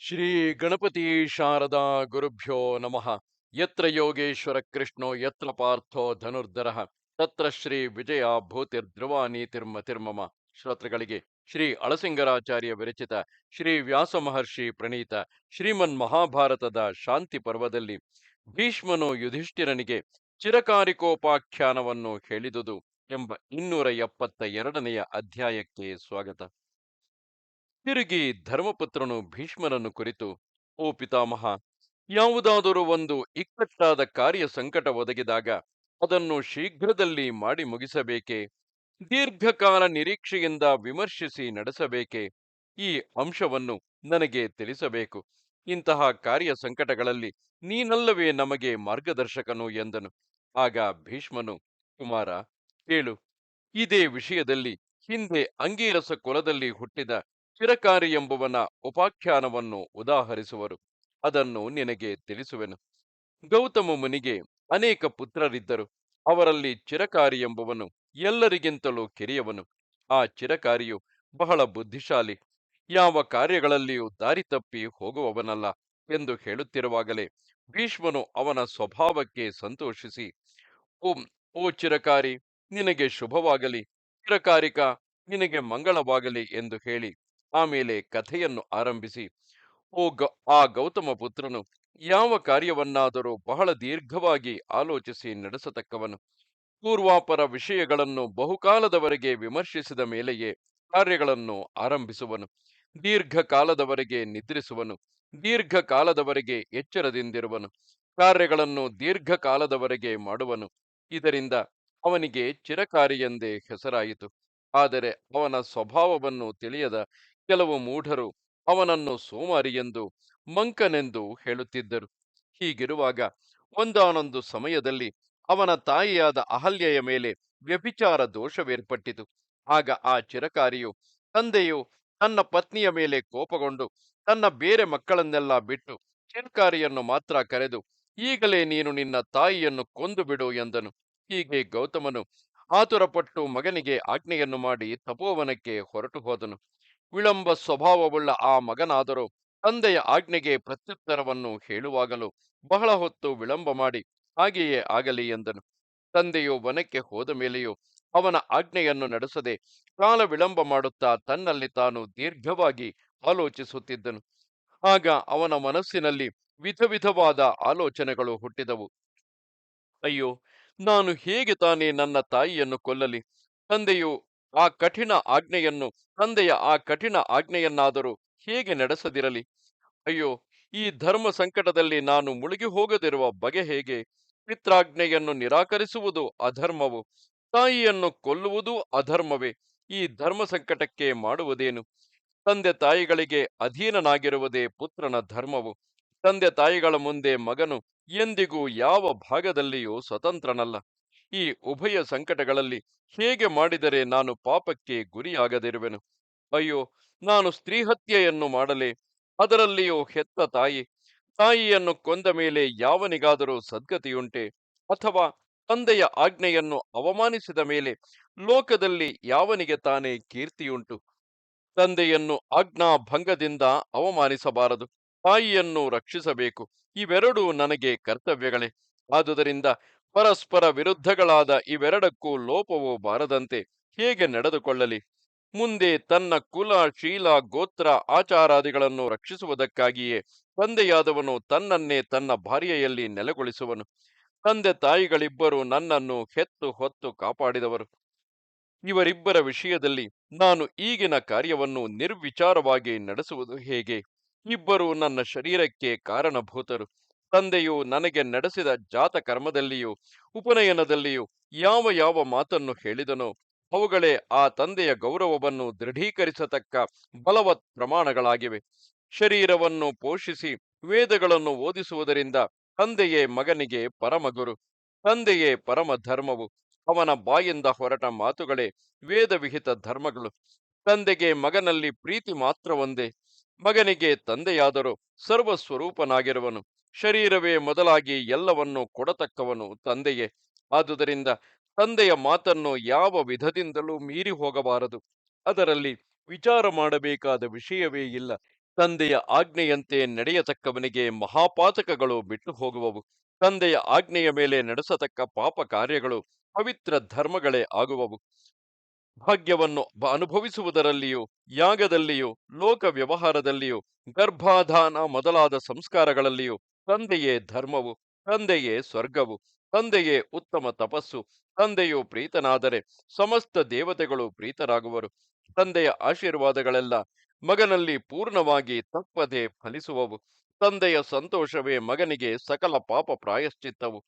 ಶ್ರೀ ಗಣಪತಿ ಶಾರದಾ ಗುರುಭ್ಯೋ ನಮಃ. ಯತ್ರ ಯೋಗೇಶ್ವರ ಕೃಷ್ಣೋ, ಯತ್ರ ಪಾರ್ಥೋ ಧನುರ್ಧರ. ತತ್ರ ಶ್ರೀ ವಿಜಯ ಭೂತಿರ್ಧ್ರುವ ನೀತಿರ್ಮತಿರ್ಮಮ ಶ್ರೋತೃಗಳಿಗೆ ಶ್ರೀ ಅಳಸಿಂಗರಾಚಾರ್ಯ ವಿರಚಿತ ಶ್ರೀ ವ್ಯಾಸ ಮಹರ್ಷಿ ಪ್ರಣೀತ ಶ್ರೀಮನ್ ಮಹಾಭಾರತದ ಶಾಂತಿ ಪರ್ವದಲ್ಲಿ ಭೀಷ್ಮನು ಯುಧಿಷ್ಠಿರನಿಗೆ ಚಿರಕಾರಿಕೋಪಾಖ್ಯಾನವನ್ನು ಹೇಳಿದುದು ಎಂಬ ಇನ್ನೂರ ಎಪ್ಪತ್ತ ಎರಡನೆಯ ಅಧ್ಯಾಯಕ್ಕೆ ಸ್ವಾಗತ. ತಿರುಗಿ ಧರ್ಮಪುತ್ರನು ಭೀಷ್ಮರನ್ನು ಕುರಿತು, ಓ ಪಿತಾಮಹ, ಯಾವುದಾದರೂ ಒಂದು ಇಕ್ಕಟ್ಟಾದ ಕಾರ್ಯ ಸಂಕಟ ಒದಗಿದಾಗ ಅದನ್ನು ಶೀಘ್ರದಲ್ಲಿ ಮಾಡಿ ಮುಗಿಸಬೇಕೆ? ದೀರ್ಘಕಾಲ ನಿರೀಕ್ಷೆಯಿಂದ ವಿಮರ್ಶಿಸಿ ನಡೆಸಬೇಕೆ? ಈ ಅಂಶವನ್ನು ನನಗೆ ತಿಳಿಸಬೇಕು. ಇಂತಹ ಕಾರ್ಯ ಸಂಕಟಗಳಲ್ಲಿ ನೀನಲ್ಲವೇ ನಮಗೆ ಮಾರ್ಗದರ್ಶಕನು ಎಂದನು. ಆಗ ಭೀಷ್ಮನು, ಕುಮಾರ, ಕೇಳು. ಇದೇ ವಿಷಯದಲ್ಲಿ ಹಿಂದೆ ಅಂಗೀರಸ ಕುಲದಲ್ಲಿ ಹುಟ್ಟಿದ ಚಿರಕಾರಿ ಎಂಬುವನ ಉಪಾಖ್ಯಾನವನ್ನು ಉದಾಹರಿಸುವರು. ಅದನ್ನು ನಿನಗೆ ತಿಳಿಸುವೆನು. ಗೌತಮ ಮುನಿಗೆ ಅನೇಕ ಪುತ್ರರಿದ್ದರು. ಅವರಲ್ಲಿ ಚಿರಕಾರಿ ಎಂಬುವನು ಎಲ್ಲರಿಗಿಂತಲೂ ಕಿರಿಯವನು. ಆ ಚಿರಕಾರಿಯು ಬಹಳ ಬುದ್ಧಿಶಾಲಿ. ಯಾವ ಕಾರ್ಯಗಳಲ್ಲಿಯೂ ದಾರಿ ತಪ್ಪಿ ಹೋಗುವವನಲ್ಲ ಎಂದು ಹೇಳುತ್ತಿರುವಾಗಲೇ ಭೀಷ್ಮನು ಅವನ ಸ್ವಭಾವಕ್ಕೆ ಸಂತೋಷಿಸಿ, ಓಂ, ಓ ಚಿರಕಾರಿ, ನಿನಗೆ ಶುಭವಾಗಲಿ. ಚಿರಕಾರಿಕ, ನಿನಗೆ ಮಂಗಳವಾಗಲಿ ಎಂದು ಹೇಳಿ ಆಮೇಲೆ ಕಥೆಯನ್ನು ಆರಂಭಿಸಿ, ಓ ಗ, ಆ ಗೌತಮ ಪುತ್ರನು, ಯಾವ ಕಾರ್ಯವನ್ನಾದರೂ ಬಹಳ ದೀರ್ಘವಾಗಿ ಆಲೋಚಿಸಿ ನಡೆಸತಕ್ಕವನು, ಪೂರ್ವಾಪರ ವಿಷಯಗಳನ್ನು ಬಹುಕಾಲದವರೆಗೆ ವಿಮರ್ಶಿಸಿದ ಮೇಲೆಯೇ ಕಾರ್ಯಗಳನ್ನು ಆರಂಭಿಸುವನು ದೀರ್ಘಕಾಲದವರೆಗೆ ನಿದ್ರಿಸುವನು ದೀರ್ಘಕಾಲದವರೆಗೆ ಎಚ್ಚರದಿಂದಿರುವನು, ಕಾರ್ಯಗಳನ್ನು ದೀರ್ಘಕಾಲದವರೆಗೆ ಮಾಡುವನು, ಇದರಿಂದ ಅವನಿಗೆ ಚಿರಕಾರಿ ಎಂದೇ ಹೆಸರಾಯಿತು, ಆದರೆ ಅವನ ಸ್ವಭಾವವನ್ನು ತಿಳಿಯದ ಕೆಲವು ಮೂಢರು ಅವನನ್ನು ಸೋಮಾರಿ ಎಂದು ಮಂಕನೆಂದು ಹೇಳುತ್ತಿದ್ದರು. ಹೀಗಿರುವಾಗ ಒಂದಾನೊಂದು ಸಮಯದಲ್ಲಿ ಅವನ ತಾಯಿಯಾದ ಅಹಲ್ಯೆಯ ಮೇಲೆ ವ್ಯಭಿಚಾರ ದೋಷವೇರ್ಪಟ್ಟಿತು. ಆಗ ಆ ಚಿರಕಾರಿಯು ತಂದೆಯು ತನ್ನ ಪತ್ನಿಯ ಮೇಲೆ ಕೋಪಗೊಂಡು ತನ್ನ ಬೇರೆ ಮಕ್ಕಳನ್ನೆಲ್ಲ ಬಿಟ್ಟು ಚಿರಕಾರಿಯನ್ನು ಮಾತ್ರ ಕರೆದು, ಈಗಲೇ ನೀನು ನಿನ್ನ ತಾಯಿಯನ್ನು ಕೊಂದು ಬಿಡು ಎಂದನು. ಹೀಗೆ ಗೌತಮನು ಆತುರಪಟ್ಟು ಮಗನಿಗೆ ಆಜ್ಞೆಯನ್ನು ಮಾಡಿ ತಪೋವನಕ್ಕೆ ಹೊರಟು ಹೋದನು. ವಿಳಂಬ ಸ್ವಭಾವವುಳ್ಳ ಆ ಮಗನಾದರೂ ತಂದೆಯ ಆಜ್ಞೆಗೆ ಪ್ರತ್ಯುತ್ತರವನ್ನು ಹೇಳುವಾಗಲೂ ಬಹಳ ಹೊತ್ತು ವಿಳಂಬ ಮಾಡಿ ಹಾಗೆಯೇ ಆಗಲಿ ಎಂದನು. ತಂದೆಯು ವನಕ್ಕೆ ಹೋದ ಮೇಲೆಯೂ ಅವನ ಆಜ್ಞೆಯನ್ನು ನಡೆಸದೆ ಕಾಲ ವಿಳಂಬ ಮಾಡುತ್ತಾ ತನ್ನಲ್ಲಿ ತಾನು ದೀರ್ಘವಾಗಿ ಆಲೋಚಿಸುತ್ತಿದ್ದನು. ಆಗ ಅವನ ಮನಸ್ಸಿನಲ್ಲಿ ವಿಧ ವಿಧವಾದ ಆಲೋಚನೆಗಳು ಹುಟ್ಟಿದವು. ಅಯ್ಯೋ, ನಾನು ಹೇಗೆ ತಾನೇ ನನ್ನ ತಾಯಿಯನ್ನು ಕೊಲ್ಲಲಿ? ತಂದೆಯು ಆ ಕಠಿಣ ಆಜ್ಞೆಯನ್ನು, ತಂದೆಯ ಆ ಕಠಿಣ ಆಜ್ಞೆಯನ್ನಾದರೂ ಹೇಗೆ ನಡೆಸದಿರಲಿ? ಅಯ್ಯೋ, ಈ ಧರ್ಮ ಸಂಕಟದಲ್ಲಿ ನಾನು ಮುಳುಗಿ ಹೋಗದಿರುವ ಬಗೆ ಹೇಗೆ? ಪಿತ್ರಾಜ್ಞೆಯನ್ನು ನಿರಾಕರಿಸುವುದು ಅಧರ್ಮವು, ತಾಯಿಯನ್ನು ಕೊಲ್ಲುವುದು ಅಧರ್ಮವೇ, ಈ ಧರ್ಮ ಸಂಕಟಕ್ಕೆ ಮಾಡುವುದೇನು? ತಂದೆ ತಾಯಿಗಳಿಗೆ ಅಧೀನನಾಗಿರುವುದೇ ಪುತ್ರನ ಧರ್ಮವು, ತಂದೆ ತಾಯಿಗಳ ಮುಂದೆ ಮಗನು ಎಂದಿಗೂ ಯಾವ ಭಾಗದಲ್ಲಿಯೂ ಸ್ವತಂತ್ರನಲ್ಲ. ಈ ಉಭಯ ಸಂಕಟಗಳಲ್ಲಿ ಹೇಗೆ ಮಾಡಿದರೆ ನಾನು ಪಾಪಕ್ಕೆ ಗುರಿಯಾಗದಿರುವೆನು? ಅಯ್ಯೋ, ನಾನು ಸ್ತ್ರೀಹತ್ಯೆಯನ್ನು ಮಾಡಲೆ? ಅದರಲ್ಲಿಯೂ ಹೆತ್ತ ತಾಯಿ, ತಾಯಿಯನ್ನು ಕೊಂದ ಮೇಲೆ ಯಾವನಿಗಾದರೂ ಸದ್ಗತಿಯುಂಟೆ? ಅಥವಾ ತಂದೆಯ ಆಜ್ಞೆಯನ್ನು ಅವಮಾನಿಸಿದ ಮೇಲೆ ಲೋಕದಲ್ಲಿ ಯಾವನಿಗೆ ತಾನೇ ಕೀರ್ತಿಯುಂಟು? ತಂದೆಯನ್ನು ಆಜ್ಞಾ ಭಂಗದಿಂದ ಅವಮಾನಿಸಬಾರದು. ತಾಯಿಯನ್ನು ರಕ್ಷಿಸಬೇಕು. ಇವೆರಡೂ ನನಗೆ ಕರ್ತವ್ಯಗಳೇ. ಆದುದರಿಂದ ಪರಸ್ಪರ ವಿರುದ್ಧಗಳಾದ ಇವೆರಡಕ್ಕೂ ಲೋಪವೂ ಬಾರದಂತೆ ಹೇಗೆ ನಡೆದುಕೊಳ್ಳಲಿ? ಮುಂದೆ ತನ್ನ ಕುಲ, ಶೀಲ, ಗೋತ್ರ, ಆಚಾರಾದಿಗಳನ್ನು ರಕ್ಷಿಸುವುದಕ್ಕಾಗಿಯೇ ತಂದೆಯಾದವನು ತನ್ನನ್ನೇ ತನ್ನ ಭಾರ್ಯೆಯಲ್ಲಿ ನೆಲೆಗೊಳಿಸುವನು. ತಂದೆ ತಾಯಿಗಳಿಬ್ಬರು ನನ್ನನ್ನು ಹೆತ್ತು ಹೊತ್ತು ಕಾಪಾಡಿದವರು. ಇವರಿಬ್ಬರ ವಿಷಯದಲ್ಲಿ ನಾನು ಈಗಿನ ಕಾರ್ಯವನ್ನು ನಿರ್ವಿಚಾರವಾಗಿ ನಡೆಸುವುದು ಹೇಗೆ? ಇಬ್ಬರು ನನ್ನ ಶರೀರಕ್ಕೆ ಕಾರಣಭೂತರು. ತಂದೆಯು ನನಗೆ ನಡೆಸಿದ ಜಾತ ಕರ್ಮದಲ್ಲಿಯೂ ಉಪನಯನದಲ್ಲಿಯೂ ಯಾವ ಯಾವ ಮಾತನ್ನು ಹೇಳಿದನೋ, ಅವುಗಳೇ ಆ ತಂದೆಯ ಗೌರವವನ್ನು ದೃಢೀಕರಿಸತಕ್ಕ ಬಲವತ್ ಪ್ರಮಾಣಗಳಾಗಿವೆ. ಶರೀರವನ್ನು ಪೋಷಿಸಿ ವೇದಗಳನ್ನು ಓದಿಸುವುದರಿಂದ ತಂದೆಯೇ ಮಗನಿಗೆ ಪರಮಗುರು, ತಂದೆಯೇ ಪರಮ ಧರ್ಮವು ಅವನ ಬಾಯಿಂದ ಹೊರಟ ಮಾತುಗಳೇ ವೇದವಿಹಿತ ಧರ್ಮಗಳು. ತಂದೆಗೆ ಮಗನಲ್ಲಿ ಪ್ರೀತಿ ಮಾತ್ರ ಒಂದೇ ಮಗನಿಗೆ ತಂದೆಯಾದರೂ ಸರ್ವ ಸ್ವರೂಪನಾಗಿರುವನು ಶರೀರವೇ ಮೊದಲಾಗಿ ಎಲ್ಲವನ್ನೂ ಕೊಡತಕ್ಕವನು ತಂದೆಯೇ. ಆದುದರಿಂದ ತಂದೆಯ ಮಾತನ್ನು ಯಾವ ವಿಧದಿಂದಲೂ ಮೀರಿ ಹೋಗಬಾರದು. ಅದರಲ್ಲಿ ವಿಚಾರ ಮಾಡಬೇಕಾದ ವಿಷಯವೇ ಇಲ್ಲ. ತಂದೆಯ ಆಜ್ಞೆಯಂತೆ ನಡೆಯತಕ್ಕವನಿಗೆ ಮಹಾಪಾತಕಗಳು ಬಿಟ್ಟು ಹೋಗುವವು. ತಂದೆಯ ಆಜ್ಞೆಯ ಮೇಲೆ ನಡೆಸತಕ್ಕ ಪಾಪ ಕಾರ್ಯಗಳು ಪವಿತ್ರ ಧರ್ಮಗಳೇ ಆಗುವವು. ಭಾಗ್ಯವನ್ನು ಅನುಭವಿಸುವುದರಲ್ಲಿಯೂ, ಯಾಗದಲ್ಲಿಯೂ ಲೋಕ ವ್ಯವಹಾರದಲ್ಲಿಯೂ ಗರ್ಭಾಧಾನ ಮೊದಲಾದ ಸಂಸ್ಕಾರಗಳಲ್ಲಿಯೂ ತಂದೆಯೇ ಧರ್ಮವು, ತಂದೆಯೇ ಸ್ವರ್ಗವು, ತಂದೆಯೇ ಉತ್ತಮ ತಪಸ್ಸು, ತಂದೆಯು ಪ್ರೀತನಾದರೆ ಸಮಸ್ತ ದೇವತೆಗಳು ಪ್ರೀತರಾಗುವರು. ತಂದೆಯ ಆಶೀರ್ವಾದಗಳೆಲ್ಲ ಮಗನಲ್ಲಿ ಪೂರ್ಣವಾಗಿ ತಪ್ಪದೆ ಫಲಿಸುವವು. ತಂದೆಯ ಸಂತೋಷವೇ ಮಗನಿಗೆ ಸಕಲ ಪಾಪ ಪ್ರಾಯಶ್ಚಿತ್ತವು.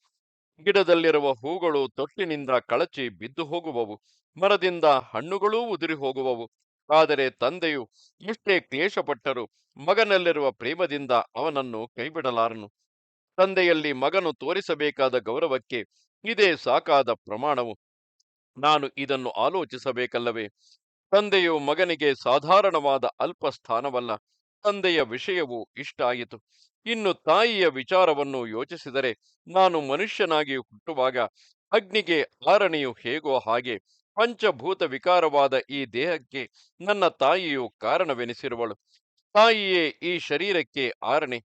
ಗಿಡದಲ್ಲಿರುವ ಹೂಗಳು ತೊಟ್ಟಿನಿಂದ ಕಳಚಿ ಬಿದ್ದು ಹೋಗುವವು ಮರದಿಂದ ಹಣ್ಣುಗಳೂ ಉದುರಿ ಹೋಗುವವು ಆದರೆ ತಂದೆಯು ಎಷ್ಟೇ ಕ್ಲೇಶಪಟ್ಟರು. ಮಗನಲ್ಲಿರುವ ಪ್ರೇಮದಿಂದ ಅವನನ್ನು ಕೈಬಿಡಲಾರನು. ತಂದೆಯಲ್ಲಿ ಮಗನು ತೋರಿಸಬೇಕಾದ ಗೌರವಕ್ಕೆ ಇದೇ ಸಾಕಾದ ಪ್ರಮಾಣವು. ನಾನು ಇದನ್ನು ಆಲೋಚಿಸಬೇಕಲ್ಲವೇ? ತಂದೆಯು ಮಗನಿಗೆ ಸಾಧಾರಣವಾದ ಅಲ್ಪ ಸ್ಥಾನವಲ್ಲ ತಂದೆಯ ವಿಷಯವು ಇಷ್ಟ ಆಯಿತು. ಇನ್ನು ತಾಯಿಯ ವಿಚಾರವನ್ನು ಯೋಚಿಸಿದರೆ ನಾನು ಮನುಷ್ಯನಾಗಿ ಹುಟ್ಟುವಾಗ ಅಗ್ನಿಗೆ ಆರಣೆಯು ಹೇಗೋ ಹಾಗೆ ಪಂಚಭೂತ ವಿಕಾರವಾದ ಈ ದೇಹಕ್ಕೆ ನನ್ನ ತಾಯಿಯು ಕಾರಣವೆನಿಸಿರುವಳು. ತಾಯಿಯೇ ಈ ಶರೀರಕ್ಕೆ ಆರಣೆ.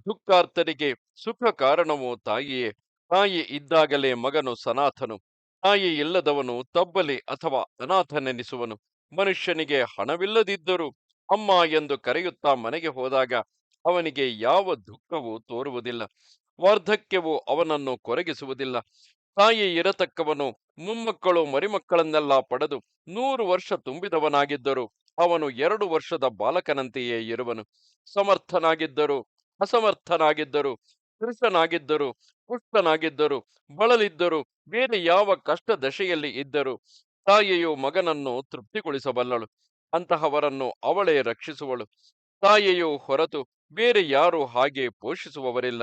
ದುಃಖಾರ್ಥರಿಗೆ ಸುಖ ಕಾರಣವು ತಾಯಿಯೇ. ತಾಯಿ ಇದ್ದಾಗಲೇ ಮಗನು ಸನಾಥನು ತಾಯಿ ಇಲ್ಲದವನು ತಬ್ಬಲಿ ಅಥವಾ ಅನಾಥನೆನಿಸುವನು. ಮನುಷ್ಯನಿಗೆ ಹಣವಿಲ್ಲದಿದ್ದರೂ ಅಮ್ಮ ಎಂದು ಕರೆಯುತ್ತಾ ಮನೆಗೆ ಹೋದಾಗ ಅವನಿಗೆ ಯಾವ ದುಃಖವೂ ತೋರುವುದಿಲ್ಲ. ವಾರ್ಧಕ್ಯವು ಅವನನ್ನು ಕೊರಗಿಸುವುದಿಲ್ಲ. ತಾಯಿ ಇರತಕ್ಕವನು ಮೊಮ್ಮಕ್ಕಳು ಮರಿಮಕ್ಕಳನ್ನೆಲ್ಲ ಪಡೆದು ನೂರು ವರ್ಷ ತುಂಬಿದವನಾಗಿದ್ದರು. ಅವನು ಎರಡು ವರ್ಷದ ಬಾಲಕನಂತೆಯೇ ಇರುವನು. ಸಮರ್ಥನಾಗಿದ್ದರು, ಅಸಮರ್ಥನಾಗಿದ್ದರು ಕೃಷನಾಗಿದ್ದರು ಪುಷ್ಟನಾಗಿದ್ದರು ಬಳಲಿದ್ದರು, ಬೇರೆ ಯಾವ ಕಷ್ಟ ದಶೆಯಲ್ಲಿ ಇದ್ದರು. ತಾಯಿಯು ಮಗನನ್ನು ತೃಪ್ತಿಗೊಳಿಸಬಲ್ಲಳು, ಅಂತಹವರನ್ನು ಅವಳೇ ರಕ್ಷಿಸುವಳು. ತಾಯಿಯು ಹೊರತು ಬೇರೆ ಯಾರು ಹಾಗೆ ಪೋಷಿಸುವವರಿಲ್ಲ.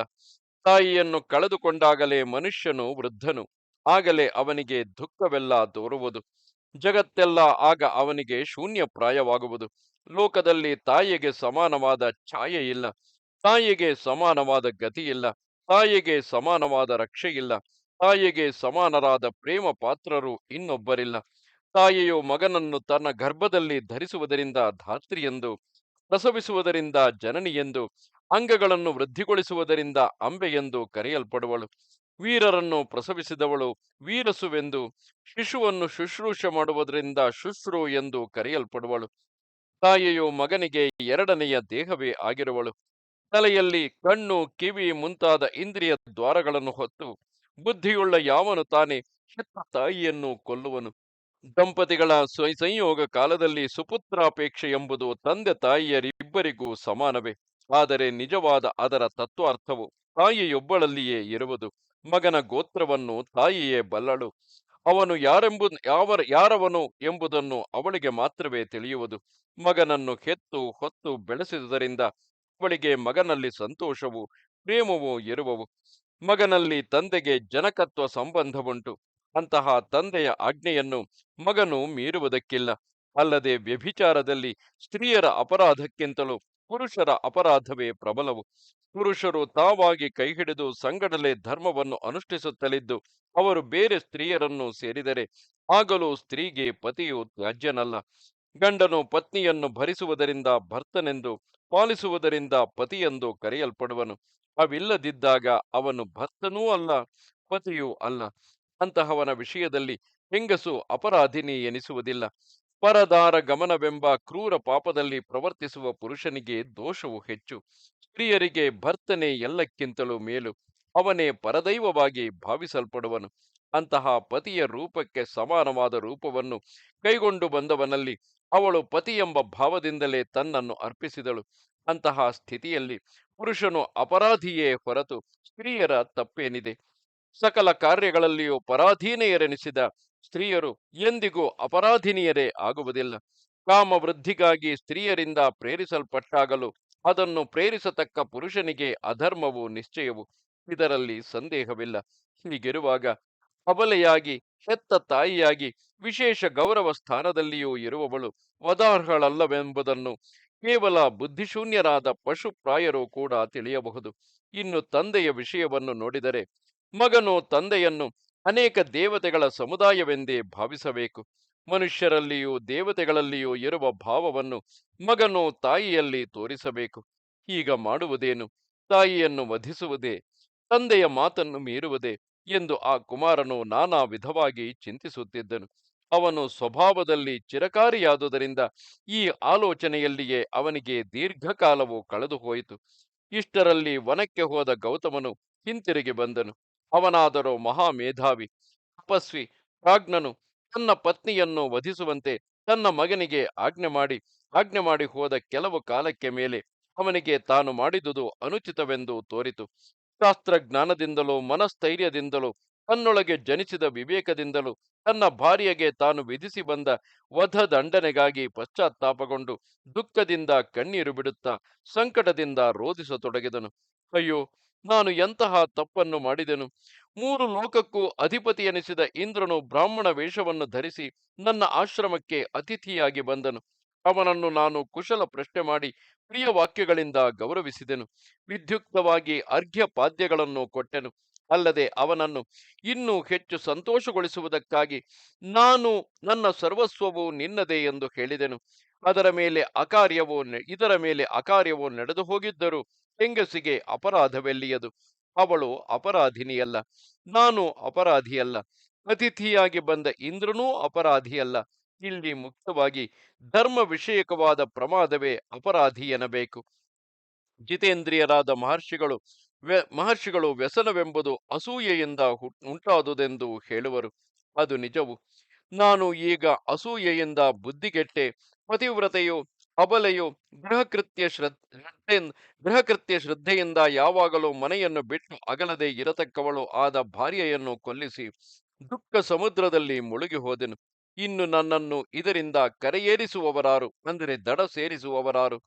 ತಾಯಿಯನ್ನು ಕಳೆದುಕೊಂಡಾಗಲೇ ಮನುಷ್ಯನು ವೃದ್ಧನು. ಆಗಲೇ ಅವನಿಗೆ ದುಃಖವೆಲ್ಲ ದೋರುವುದು ಜಗತ್ತೆಲ್ಲ ಆಗ ಅವನಿಗೆ ಶೂನ್ಯ ಪ್ರಾಯವಾಗುವುದು ಲೋಕದಲ್ಲಿ ತಾಯಿಗೆ ಸಮಾನವಾದ ಛಾಯೆ ಇಲ್ಲ. ತಾಯಿಗೆ ಸಮಾನವಾದ ಗತಿಯಿಲ್ಲ ತಾಯಿಗೆ ಸಮಾನವಾದ ರಕ್ಷೆ ಇಲ್ಲ. ತಾಯಿಗೆ ಸಮಾನರಾದ ಪ್ರೇಮ ಪಾತ್ರರು ಇನ್ನೊಬ್ಬರಿಲ್ಲ. ತಾಯಿಯು ಮಗನನ್ನು ತನ್ನ ಗರ್ಭದಲ್ಲಿ ಧರಿಸುವುದರಿಂದ ಧಾತ್ರಿಯೆಂದು, ಪ್ರಸವಿಸುವುದರಿಂದ ಜನನಿಯೆಂದು ಅಂಗಗಳನ್ನು ವೃದ್ಧಿಗೊಳಿಸುವುದರಿಂದ ಎಂದು ಕರೆಯಲ್ಪಡುವಳು. ವೀರರನ್ನು ಪ್ರಸವಿಸಿದವಳು ವೀರಸುವೆಂದು, ಶಿಶುವನ್ನು ಶುಶ್ರೂಷ ಮಾಡುವುದರಿಂದ ಶುಶ್ರು ಎಂದು ಕರೆಯಲ್ಪಡುವಳು. ತಾಯಿಯು ಮಗನಿಗೆ ಎರಡನೆಯ ದೇಹವೇ ಆಗಿರುವಳು. ತಲೆಯಲ್ಲಿ ಕಣ್ಣು, ಕಿವಿ ಮುಂತಾದ ಇಂದ್ರಿಯ ದ್ವಾರಗಳನ್ನು ಹೊತ್ತು ಬುದ್ಧಿಯುಳ್ಳ ಯಾವನು ತಾನೇ ಹೆತ್ತ ತಾಯಿಯನ್ನು ಕೊಲ್ಲುವನು. ದಂಪತಿಗಳ ಸಂಯೋಗ ಕಾಲದಲ್ಲಿ ಸುಪುತ್ರಾಪೇಕ್ಷೆ ಎಂಬುದು ತಂದೆ ತಾಯಿಯರಿಬ್ಬರಿಗೂ ಸಮಾನವೇ. ಆದರೆ ನಿಜವಾದ ಅದರ ತತ್ವಾರ್ಥವು ತಾಯಿಯೊಬ್ಬಳಲ್ಲಿಯೇ ಇರುವುದು. ಮಗನ ಗೋತ್ರವನ್ನು ತಾಯಿಯೇ ಬಲ್ಲಳು. ಅವನು ಯಾರೆಂಬ ಯಾವ ಯಾರವನು ಎಂಬುದನ್ನು ಅವಳಿಗೆ ಮಾತ್ರವೇ ತಿಳಿಯುವುದು. ಮಗನನ್ನು ಹೆತ್ತು ಹೊತ್ತು ಬೆಳೆಸಿದುದರಿಂದ ಅವಳಿಗೆ ಮಗನಲ್ಲಿ ಸಂತೋಷವು, ಪ್ರೇಮವೂ ಇರುವವು. ಮಗನಲ್ಲಿ ತಂದೆಗೆ ಜನಕತ್ವ ಸಂಬಂಧವುಂಟು. ಅಂತಹ ತಂದೆಯ ಆಜ್ಞೆಯನ್ನು ಮಗನು ಮೀರುವುದಕ್ಕಿಲ್ಲ. ಅಲ್ಲದೆ ವ್ಯಭಿಚಾರದಲ್ಲಿ ಸ್ತ್ರೀಯರ ಅಪರಾಧಕ್ಕಿಂತಲೂ ಪುರುಷರ ಅಪರಾಧವೇ ಪ್ರಬಲವು. ಪುರುಷರು ತಾವಾಗಿ ಕೈಹಿಡಿದು ಸಂಗಡಲೆ ಧರ್ಮವನ್ನು ಅನುಷ್ಠಿಸುತ್ತಲಿದ್ದು, ಅವರು ಬೇರೆ ಸ್ತ್ರೀಯರನ್ನು ಸೇರಿದರೆ ಆಗಲೂ ಸ್ತ್ರೀಗೆ ಪತಿಯು ತ್ಯಾಜ್ಯನಲ್ಲ. ಗಂಡನು ಪತ್ನಿಯನ್ನು ಭರಿಸುವುದರಿಂದ ಭರ್ತನೆಂದು ಪಾಲಿಸುವುದರಿಂದ ಪತಿಯೆಂದು ಕರೆಯಲ್ಪಡುವನು. ಅವಿಲ್ಲದಿದ್ದಾಗ ಅವನು ಭರ್ತನೂ ಅಲ್ಲ, ಪತಿಯೂ ಅಲ್ಲ. ಅಂತಹವನ ವಿಷಯದಲ್ಲಿ ಹೆಂಗಸು ಅಪರಾಧಿನಿ ಎನಿಸುವುದಿಲ್ಲ. ಪರದಾರ ಗಮನವೆಂಬ ಕ್ರೂರ ಪಾಪದಲ್ಲಿ ಪ್ರವರ್ತಿಸುವ ಪುರುಷನಿಗೆ ದೋಷವು ಹೆಚ್ಚು. ಸ್ತ್ರೀಯರಿಗೆ ಭರ್ತನೆ ಎಲ್ಲಕ್ಕಿಂತಲೂ ಮೇಲು. ಅವನೇ ಪರದೈವವಾಗಿ ಭಾವಿಸಲ್ಪಡುವನು. ಅಂತಹ ಪತಿಯ ರೂಪಕ್ಕೆ ಸಮಾನವಾದ ರೂಪವನ್ನು ಕೈಗೊಂಡು ಬಂದವನಲ್ಲಿ ಅವಳು ಪತಿ ಎಂಬ ಭಾವದಿಂದಲೇ ತನ್ನನ್ನು ಅರ್ಪಿಸಿದಳು. ಅಂತಹ ಸ್ಥಿತಿಯಲ್ಲಿ ಪುರುಷನು ಅಪರಾಧಿಯೇ ಹೊರತು ಸ್ತ್ರೀಯರ ತಪ್ಪೇನಿದೆ. ಸಕಲ ಕಾರ್ಯಗಳಲ್ಲಿಯೂ ಪರಾಧೀನೆಯರೆನಿಸಿದ ಸ್ತ್ರೀಯರು ಎಂದಿಗೂ ಅಪರಾಧಿನಿಯರೇ ಆಗುವುದಿಲ್ಲ. ಕಾಮ ವೃದ್ಧಿಗಾಗಿ ಸ್ತ್ರೀಯರಿಂದ ಪ್ರೇರಿಸಲ್ಪಟ್ಟಾಗಲೂ ಅದನ್ನು ಪ್ರೇರಿಸತಕ್ಕ ಪುರುಷನಿಗೆ ಅಧರ್ಮವು ನಿಶ್ಚಯವು ಇದರಲ್ಲಿ ಸಂದೇಹವಿಲ್ಲ. ಹೀಗಿರುವಾಗ ಅಬಲೆಯಾಗಿ ಹೆತ್ತ ತಾಯಿಯಾಗಿ, ವಿಶೇಷ ಗೌರವ ಸ್ಥಾನದಲ್ಲಿಯೂ ಇರುವವಳು ವದಾರ್ಹಳಲ್ಲವೆಂಬುದನ್ನು ಕೇವಲ ಬುದ್ಧಿಶೂನ್ಯರಾದ ಪಶು ಪ್ರಾಯರು ಕೂಡ ತಿಳಿಯಬಹುದು. ಇನ್ನು ತಂದೆಯ ವಿಷಯವನ್ನು ನೋಡಿದರೆ ಮಗನು ತಂದೆಯನ್ನು ಅನೇಕ ದೇವತೆಗಳ ಸಮುದಾಯವೆಂದೇ ಭಾವಿಸಬೇಕು. ಮನುಷ್ಯರಲ್ಲಿಯೂ ದೇವತೆಗಳಲ್ಲಿಯೂ ಇರುವ ಭಾವವನ್ನು ಮಗನು ತಾಯಿಯಲ್ಲಿ ತೋರಿಸಬೇಕು. ಈಗ ಮಾಡುವುದೇನು? ತಾಯಿಯನ್ನು ವಧಿಸುವುದೇ? ತಂದೆಯ ಮಾತನ್ನು ಮೀರುವುದೇ? ಎಂದು ಆ ಕುಮಾರನು ನಾನಾ ವಿಧವಾಗಿ ಚಿಂತಿಸುತ್ತಿದ್ದನು. ಅವನು ಸ್ವಭಾವದಲ್ಲಿ ಚಿರಕಾರಿಯಾದುದರಿಂದ ಈ ಆಲೋಚನೆಯಲ್ಲಿಯೇ ಅವನಿಗೆ ದೀರ್ಘಕಾಲವು ಕಳೆದುಹೋಯಿತು. ಇಷ್ಟರಲ್ಲಿ ವನಕ್ಕೆ ಹೋದ ಗೌತಮನು ಹಿಂತಿರುಗಿ ಬಂದನು. ಅವನಾದರೋ ಮಹಾಮೇಧಾವಿ, ತಪಸ್ವಿ, ಪ್ರಾಜ್ಞನು, ತನ್ನ ಪತ್ನಿಯನ್ನು ವಧಿಸುವಂತೆ ತನ್ನ ಮಗನಿಗೆ ಆಜ್ಞೆ ಮಾಡಿ ಆಜ್ಞೆ ಮಾಡಿ ಹೋದ ಕೆಲವು ಕಾಲಕ್ಕೆ ಮೇಲೆ ಅವನಿಗೆ ತಾನು ಮಾಡಿದುದು ಅನುಚಿತವೆಂದು ತೋರಿತು. ಶಾಸ್ತ್ರಜ್ಞಾನದಿಂದಲೂ, ಮನಸ್ಥೈರ್ಯದಿಂದಲೂ, ತನ್ನೊಳಗೆ ಜನಿಸಿದ ವಿವೇಕದಿಂದಲೂ, ತನ್ನ ಭಾರ್ಯಗೆ ತಾನು ವಿಧಿಸಿ ಬಂದ ವಧ ದಂಡನೆಗಾಗಿ ಪಶ್ಚಾತ್ತಾಪಗೊಂಡು ದುಃಖದಿಂದ ಕಣ್ಣೀರು ಬಿಡುತ್ತಾ ಸಂಕಟದಿಂದ ರೋಧಿಸತೊಡಗಿದನು. ಅಯ್ಯೋ ನಾನು ಎಂತಹ ತಪ್ಪನ್ನು ಮಾಡಿದೆನು? ಮೂರು ಲೋಕಕ್ಕೂ ಅಧಿಪತಿ ಎನಿಸಿದ ಇಂದ್ರನು ಬ್ರಾಹ್ಮಣ ವೇಷವನ್ನು ಧರಿಸಿ ನನ್ನ ಆಶ್ರಮಕ್ಕೆ ಅತಿಥಿಯಾಗಿ ಬಂದನು. ಅವನನ್ನು ನಾನು ಕುಶಲ ಪ್ರಶ್ನೆ ಮಾಡಿ ಪ್ರಿಯ ವಾಕ್ಯಗಳಿಂದ ಗೌರವಿಸಿದೆನು. ವಿದ್ಯುಕ್ತವಾಗಿ ಅರ್ಘ್ಯ ಪಾದ್ಯಗಳನ್ನು ಕೊಟ್ಟೆನು. ಅಲ್ಲದೆ ಅವನನ್ನು ಇನ್ನೂ ಹೆಚ್ಚು ಸಂತೋಷಗೊಳಿಸುವುದಕ್ಕಾಗಿ ನಾನು ನನ್ನ ಸರ್ವಸ್ವವು ನಿನ್ನದೇ ಎಂದು ಹೇಳಿದೆನು. ಅದರ ಮೇಲೆ ಅಕಾರ್ಯವೋ ಇದರ ಮೇಲೆ ಅಕಾರ್ಯವೋ ನಡೆದು ಹೋಗಿದ್ದರೂ. ಹೆಂಗಸಿಗೆ ಅಪರಾಧವೆಲ್ಲಿಯದು? ಅವಳು ಅಪರಾಧಿನಿಯಲ್ಲ, ನಾನು ಅಪರಾಧಿಯಲ್ಲ. ಅತಿಥಿಯಾಗಿ ಬಂದ ಇಂದ್ರನೂ ಅಪರಾಧಿಯಲ್ಲ. ಇಲ್ಲಿ ಮುಕ್ತವಾಗಿ ಧರ್ಮ ವಿಷಯಕವಾದ ಪ್ರಮಾದವೇ ಅಪರಾಧಿ ಎನ್ನಬೇಕು ಜಿತೇಂದ್ರಿಯರಾದ ಮಹರ್ಷಿಗಳು ಮಹರ್ಷಿಗಳು ವ್ಯಸನವೆಂಬುದು ಅಸೂಯೆಯಿಂದ ಉಂಟಾದುದೆಂದು ಹೇಳುವರು. ಅದು ನಿಜವು. ನಾನು ಈಗ ಅಸೂಯೆಯಿಂದ ಬುದ್ಧಿಗೆಟ್ಟೆ, ಪತಿವ್ರತೆಯು ಅಬಲೆಯು ಗೃಹಕೃತ್ಯ ಶ್ರದ್ಧೆ ಗೃಹಕೃತ್ಯ ಶ್ರದ್ಧೆಯಿಂದ ಯಾವಾಗಲೂ ಮನೆಯನ್ನು ಬಿಟ್ಟು ಅಗಲದೆ ಇರತಕ್ಕವಳು ಆದ ಭಾರ್ಯೆಯನ್ನು ಕೊಲ್ಲಿಸಿ ದುಃಖ ಸಮುದ್ರದಲ್ಲಿ ಮುಳುಗಿ ಹೋದೆನು. ಇನ್ನು ನನ್ನನ್ನು ಇದರಿಂದ ಕರೆಯೇರಿಸುವವರಾರು, ಅಂದರೆ ದಡ ಸೇರಿಸುವವರಾರು,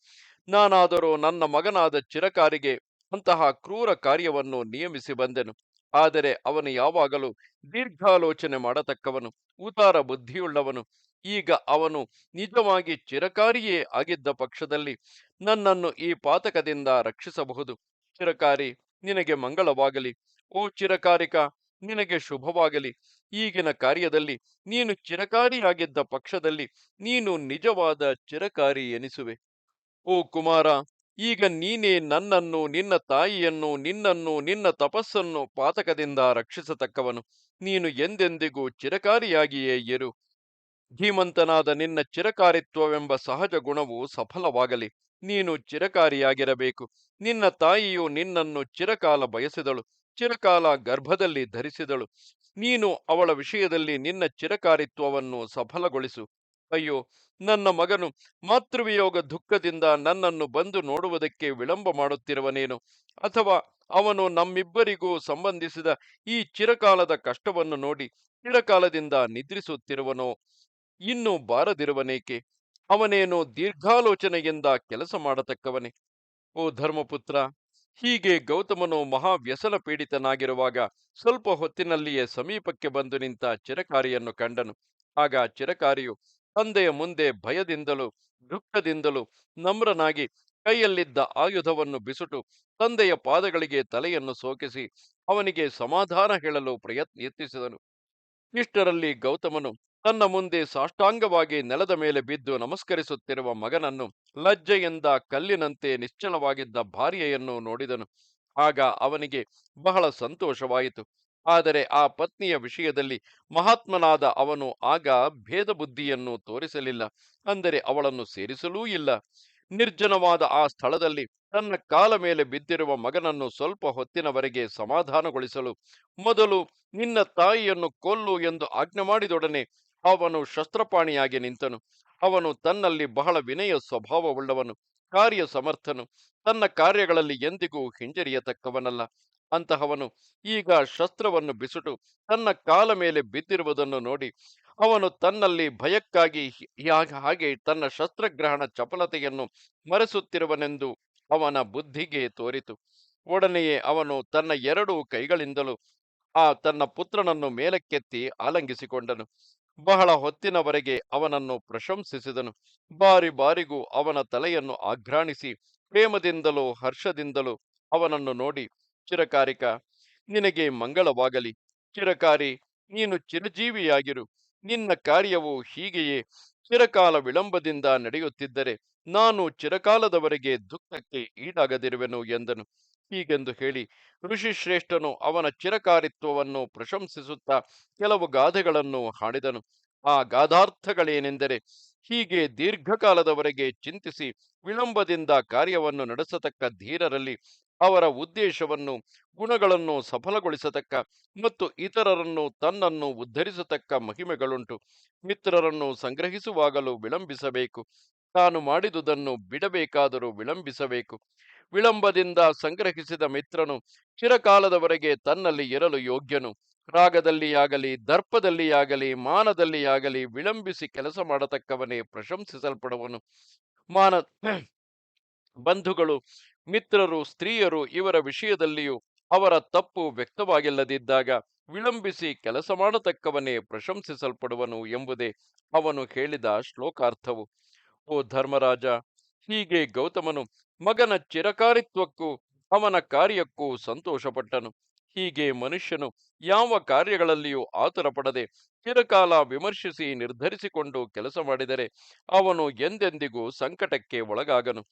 ನಾನಾದರೂ ನನ್ನ ಮಗನಾದ ಚಿರಕಾರಿಗೆ ಅಂತಹ ಕ್ರೂರ ಕಾರ್ಯವನ್ನು ನಿಯಮಿಸಿ ಬಂದೆನು. ಆದರೆ ಅವನು ಯಾವಾಗಲೂ ದೀರ್ಘಾಲೋಚನೆ ಮಾಡತಕ್ಕವನು, ಉದಾರ ಬುದ್ಧಿಯುಳ್ಳವನು. ಈಗ ಅವನು ನಿಜವಾಗಿ ಚಿರಕಾರಿಯೇ ಆಗಿದ್ದ ಪಕ್ಷದಲ್ಲಿ ನನ್ನನ್ನು ಈ ಪಾತಕದಿಂದ ರಕ್ಷಿಸಬಹುದು. ಚಿರಕಾರಿ, ನಿನಗೆ ಮಂಗಳವಾಗಲಿ. ಓ ಚಿರಕಾರಿಕ, ನಿನಗೆ ಶುಭವಾಗಲಿ. ಈಗಿನ ಕಾರ್ಯದಲ್ಲಿ ನೀನು ಚಿರಕಾರಿಯಾಗಿದ್ದ ಪಕ್ಷದಲ್ಲಿ ನೀನು ನಿಜವಾದ ಚಿರಕಾರಿ ಎನಿಸುವೆ. ಓ ಕುಮಾರ, ಈಗ ನೀನೇ ನನ್ನನ್ನು, ನಿನ್ನ ತಾಯಿಯನ್ನು, ನಿನ್ನನ್ನು, ನಿನ್ನ ತಪಸ್ಸನ್ನು ಪಾತಕದಿಂದ ರಕ್ಷಿಸತಕ್ಕವನು. ನೀನು ಎಂದೆಂದಿಗೂ ಚಿರಕಾರಿಯಾಗಿಯೇ ಇರು. ಧೀಮಂತನಾದ ನಿನ್ನ ಚಿರಕಾರಿತ್ವವೆಂಬ ಸಹಜ ಗುಣವು ಸಫಲವಾಗಲಿ. ನೀನು ಚಿರಕಾರಿಯಾಗಿರಬೇಕು. ನಿನ್ನ ತಾಯಿಯು ನಿನ್ನನ್ನು ಚಿರಕಾಲ ಬಯಸಿದಳು. ಚಿರಕಾಲ ಗರ್ಭದಲ್ಲಿ ಧರಿಸಿದಳು. ನೀನು ಅವಳ ವಿಷಯದಲ್ಲಿ ನಿನ್ನ ಚಿರಕಾರಿತ್ವವನ್ನು ಸಫಲಗೊಳಿಸು. ಅಯ್ಯೋ, ನನ್ನ ಮಗನು, ಮಾತೃವಿಯೋಗ ದುಃಖದಿಂದ ನನ್ನನ್ನು ಬಂದು ನೋಡುವುದಕ್ಕೆ ವಿಳಂಬ ಮಾಡುತ್ತಿರುವನೇನು ಅಥವಾ ಅವನು ನಮ್ಮಿಬ್ಬರಿಗೂ ಸಂಬಂಧಿಸಿದ ಈ ಚಿರಕಾಲದ ಕಷ್ಟವನ್ನು ನೋಡಿ, ಚಿರಕಾಲದಿಂದ ನಿದ್ರಿಸುತ್ತಿರುವನೋ? ಇನ್ನೂ ಬಾರದಿರುವನೇಕೆ? ಅವನೇನು ದೀರ್ಘಾಲೋಚನೆಯಿಂದ ಕೆಲಸ ಮಾಡತಕ್ಕವನೇ. ಓ ಧರ್ಮಪುತ್ರ, ಹೀಗೆ ಗೌತಮನು ಮಹಾವ್ಯಸನ ಪೀಡಿತನಾಗಿರುವಾಗ ಸ್ವಲ್ಪ ಹೊತ್ತಿನಲ್ಲಿಯೇ ಸಮೀಪಕ್ಕೆ ಬಂದು ನಿಂತ ಚಿರಕಾರಿಯನ್ನು ಕಂಡನು. ಆಗ ಚಿರಕಾರಿಯು ತಂದೆಯ ಮುಂದೆ ಭಯದಿಂದಲೂ, ದುಃಖದಿಂದಲೂ ನಮ್ರನಾಗಿ ಕೈಯಲ್ಲಿದ್ದ ಆಯುಧವನ್ನು ಬಿಸುಟು ತಂದೆಯ ಪಾದಗಳಿಗೆ ತಲೆಯನ್ನು ಸೋಕಿಸಿ ಅವನಿಗೆ ಸಮಾಧಾನ ಹೇಳಲು ಪ್ರಯತ್ನ ಯತ್ನಿಸಿದನು ಇಷ್ಟರಲ್ಲಿ ಗೌತಮನು ತನ್ನ ಮುಂದೆ ಸಾಷ್ಟಾಂಗವಾಗಿ ನೆಲದ ಮೇಲೆ ಬಿದ್ದು ನಮಸ್ಕರಿಸುತ್ತಿರುವ ಮಗನನ್ನು ಲಜ್ಜೆಯಿಂದ ಕಲ್ಲಿನಂತೆ ನಿಶ್ಚಲವಾಗಿದ್ದ ಭಾರ್ಯೆಯನ್ನು ನೋಡಿದನು. ಆಗ ಅವನಿಗೆ ಬಹಳ ಸಂತೋಷವಾಯಿತು. ಆದರೆ ಆ ಪತ್ನಿಯ ವಿಷಯದಲ್ಲಿ ಮಹಾತ್ಮನಾದ ಅವನು ಆಗ ಭೇದ ಬುದ್ಧಿಯನ್ನು ತೋರಿಸಲಿಲ್ಲ. ಅಂದರೆ ಅವಳನ್ನು ಸೇರಿಸಲೂ ಇಲ್ಲ. ನಿರ್ಜನವಾದ ಆ ಸ್ಥಳದಲ್ಲಿ ತನ್ನ ಕಾಲ ಮೇಲೆ ಬಿದ್ದಿರುವ ಮಗನನ್ನು ಸ್ವಲ್ಪ ಹೊತ್ತಿನವರೆಗೆ ಸಮಾಧಾನಗೊಳಿಸಲು, ಮೊದಲು ನಿನ್ನ ತಾಯಿಯನ್ನು ಕೊಲ್ಲು ಎಂದು ಆಜ್ಞೆ ಮಾಡಿದೊಡನೆ ಅವನು ಶಸ್ತ್ರಪಾಣಿಯಾಗಿ ನಿಂತನು. ಅವನು ತನ್ನಲ್ಲಿ ಬಹಳ ವಿನಯ ಸ್ವಭಾವವುಳ್ಳವನು, ಕಾರ್ಯ ಸಮರ್ಥನು, ತನ್ನ ಕಾರ್ಯಗಳಲ್ಲಿ ಎಂದಿಗೂ ಹಿಂಜರಿಯತಕ್ಕವನಲ್ಲ. ಅಂತಹವನು ಈಗ ಶಸ್ತ್ರವನ್ನು ಬಿಸುಟು, ತನ್ನ ಕಾಲ ಮೇಲೆ ಬಿದ್ದಿರುವುದನ್ನು ನೋಡಿ, ಅವನು ತನ್ನಲ್ಲಿ ಭಯಕ್ಕಾಗಿ ಹಾಗೆ ತನ್ನ ಶಸ್ತ್ರಗ್ರಹಣ ಚಪಲತೆಯನ್ನು ಮರೆಸುತ್ತಿರುವನೆಂದು ಅವನ ಬುದ್ಧಿಗೆ ತೋರಿತು. ಒಡನೆಯೇ ಅವನು ತನ್ನ ಎರಡು ಕೈಗಳಿಂದಲೂ ಆ ತನ್ನ ಪುತ್ರನನ್ನು ಮೇಲಕ್ಕೆತ್ತಿ ಆಲಂಗಿಸಿಕೊಂಡನು. ಬಹಳ ಹೊತ್ತಿನವರೆಗೆ ಅವನನ್ನು ಪ್ರಶಂಸಿಸಿದನು. ಬಾರಿ ಬಾರಿಗೂ ಅವನ ತಲೆಯನ್ನು ಆಘ್ರಾಣಿಸಿ, ಪ್ರೇಮದಿಂದಲೂ ಹರ್ಷದಿಂದಲೂ ಅವನನ್ನು ನೋಡಿ, ಚಿರಕಾರಿಕ, ನಿನಗೆ ಮಂಗಳವಾಗಲಿ. ಚಿರಕಾರಿ, ನೀನು ಚಿರಜೀವಿಯಾಗಿರು. ನಿನ್ನ ಕಾರ್ಯವು ಹೀಗೆಯೇ. ಚಿರಕಾಲ ವಿಳಂಬದಿಂದ ನಡೆಯುತ್ತಿದ್ದರೆ ನಾನು ಚಿರಕಾಲದವರೆಗೆ ದುಃಖಕ್ಕೆ ಈಡಾಗದಿರುವೆನು ಎಂದನು. ಹೀಗೆಂದು ಹೇಳಿ ಋಷಿಶ್ರೇಷ್ಠನು ಅವನ ಚಿರಕಾರಿತ್ವವನ್ನು ಪ್ರಶಂಸಿಸುತ್ತಾ ಕೆಲವು ಗಾದೆಗಳನ್ನು ಹಾಡಿದನು. ಆ ಗಾದಾರ್ಥಗಳೇನೆಂದರೆ ಹೀಗೆ ದೀರ್ಘಕಾಲದವರೆಗೆ ಚಿಂತಿಸಿ ವಿಳಂಬದಿಂದ ಕಾರ್ಯವನ್ನು ನಡೆಸತಕ್ಕ ಧೀರರಲ್ಲಿ ಅವರ ಉದ್ದೇಶವನ್ನು, ಗುಣಗಳನ್ನು ಸಫಲಗೊಳಿಸತಕ್ಕ ಮತ್ತು ಇತರರನ್ನು ತನ್ನನ್ನು ಉದ್ಧರಿಸತಕ್ಕ ಮಹಿಮೆಗಳುಂಟು. ಮಿತ್ರರನ್ನು ಸಂಗ್ರಹಿಸುವಾಗಲೂ ವಿಳಂಬಿಸಬೇಕು. ತಾನು ಮಾಡಿದುದನ್ನು ಬಿಡಬೇಕಾದರೂ ವಿಳಂಬಿಸಬೇಕು. ವಿಳಂಬದಿಂದ ಸಂಗ್ರಹಿಸಿದ ಮಿತ್ರನು ಚಿರಕಾಲದವರೆಗೆ ತನ್ನಲ್ಲಿ ಇರಲು ಯೋಗ್ಯನು. ರಾಗದಲ್ಲಿಯಾಗಲಿ ದರ್ಪದಲ್ಲಿಯಾಗಲಿ ಮಾನದಲ್ಲಿಯಾಗಲಿ ವಿಳಂಬಿಸಿ ಕೆಲಸ ಮಾಡತಕ್ಕವನೇ ಪ್ರಶಂಸಿಸಲ್ಪಡುವನು. ಮಾನ ಬಂಧುಗಳು, ಮಿತ್ರರು, ಸ್ತ್ರೀಯರು ಇವರ ವಿಷಯದಲ್ಲಿಯೂ ಅವರ ತಪ್ಪು ವ್ಯಕ್ತವಾಗಿಲ್ಲದಿದ್ದಾಗ ವಿಳಂಬಿಸಿ ಕೆಲಸ ಮಾಡತಕ್ಕವನೇ ಪ್ರಶಂಸಿಸಲ್ಪಡುವನು ಎಂಬುದೇ ಅವನು ಹೇಳಿದ ಶ್ಲೋಕಾರ್ಥವು. ಓ ಧರ್ಮರಾಜ, ಹೀಗೆ ಗೌತಮನು ಮಗನ ಚಿರಕಾರಿತ್ವಕ್ಕೂ ಅವನ ಕಾರ್ಯಕ್ಕೂ ಸಂತೋಷಪಟ್ಟನು. ಹೀಗೆ ಮನುಷ್ಯನು ಯಾವ ಕಾರ್ಯಗಳಲ್ಲಿಯೂ ಆತುರ ಪಡದೆ ಚಿರಕಾಲ ವಿಮರ್ಶಿಸಿ ನಿರ್ಧರಿಸಿಕೊಂಡು ಕೆಲಸ ಮಾಡಿದರೆ ಅವನು ಎಂದೆಂದಿಗೂ ಸಂಕಟಕ್ಕೆ ಒಳಗಾಗನು.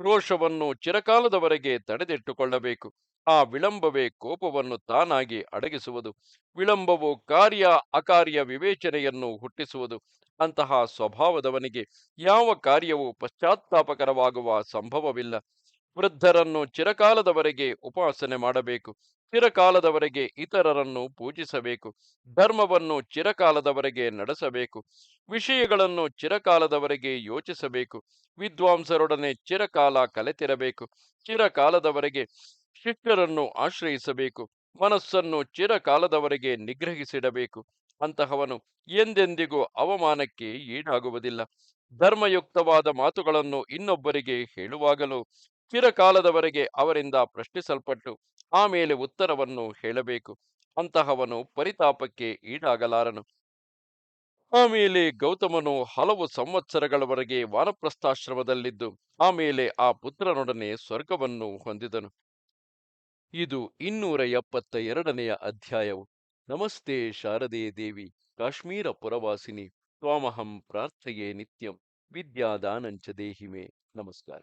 ರೋಷವನ್ನು ಚಿರಕಾಲದವರೆಗೆ ತಡೆದಿಟ್ಟುಕೊಳ್ಳಬೇಕು. ಆ ವಿಳಂಬವೇ ಕೋಪವನ್ನು ತಾನಾಗಿ ಅಡಗಿಸುವುದು. ವಿಳಂಬವು ಕಾರ್ಯ ಅಕಾರ್ಯ ವಿವೇಚನೆಯನ್ನು ಹುಟ್ಟಿಸುವುದು. ಅಂತಹ ಸ್ವಭಾವದವನಿಗೆ ಯಾವ ಕಾರ್ಯವೂ ಪಶ್ಚಾತ್ತಾಪಕರವಾಗುವ ಸಂಭವವಿಲ್ಲ. ವೃದ್ಧರನ್ನು ಚಿರಕಾಲದವರೆಗೆ ಉಪಾಸನೆ ಮಾಡಬೇಕು, ಚಿರಕಾಲದವರೆಗೆ ಇತರರನ್ನು ಪೂಜಿಸಬೇಕು, ಧರ್ಮವನ್ನು ಚಿರಕಾಲದವರೆಗೆ ನಡೆಸಬೇಕು, ವಿಷಯಗಳನ್ನು ಚಿರಕಾಲದವರೆಗೆ ಯೋಚಿಸಬೇಕು, ವಿದ್ವಾಂಸರೊಡನೆ ಚಿರಕಾಲ ಕಲೆತಿರಬೇಕು, ಚಿರಕಾಲದವರೆಗೆ ಶಿಷ್ಯರನ್ನು ಆಶ್ರಯಿಸಬೇಕು, ಮನಸ್ಸನ್ನು ಚಿರಕಾಲದವರೆಗೆ ನಿಗ್ರಹಿಸಿಡಬೇಕು, ಅಂತಹವನು ಎಂದೆಂದಿಗೂ ಅವಮಾನಕ್ಕೆ ಈಡಾಗುವುದಿಲ್ಲ. ಧರ್ಮಯುಕ್ತವಾದ ಮಾತುಗಳನ್ನು ಇನ್ನೊಬ್ಬರಿಗೆ ಹೇಳುವಾಗಲೂ ಚಿರಕಾಲದವರೆಗೆ ಅವರಿಂದ ಪ್ರಶ್ನಿಸಲ್ಪಟ್ಟು ಆಮೇಲೆ ಉತ್ತರವನ್ನು ಹೇಳಬೇಕು. ಅಂತಹವನು ಪರಿತಾಪಕ್ಕೆ ಈಡಾಗಲಾರನು. ಆಮೇಲೆ ಗೌತಮನು ಹಲವು ಸಂವತ್ಸರಗಳವರೆಗೆ ವಾನಪ್ರಸ್ಥಾಶ್ರಮದಲ್ಲಿದ್ದು ಆಮೇಲೆ ಆ ಪುತ್ರನೊಡನೆ ಸ್ವರ್ಗವನ್ನು ಹೊಂದಿದನು. ಇದು ಇನ್ನೂರ ಎಪ್ಪತ್ತ ಎರಡನೆಯ ಅಧ್ಯಾಯವು. ನಮಸ್ತೆ ಶಾರದೆ ದೇವಿ, ಕಾಶ್ಮೀರ ಪುರವಾಸಿನಿ, ತ್ವಾಮಹಂ ಪ್ರಾರ್ಥಯೇ ನಿತ್ಯಂ, ವಿದ್ಯಾದಾನಂಚ ದೇಹಿಮೆ. ನಮಸ್ಕಾರ.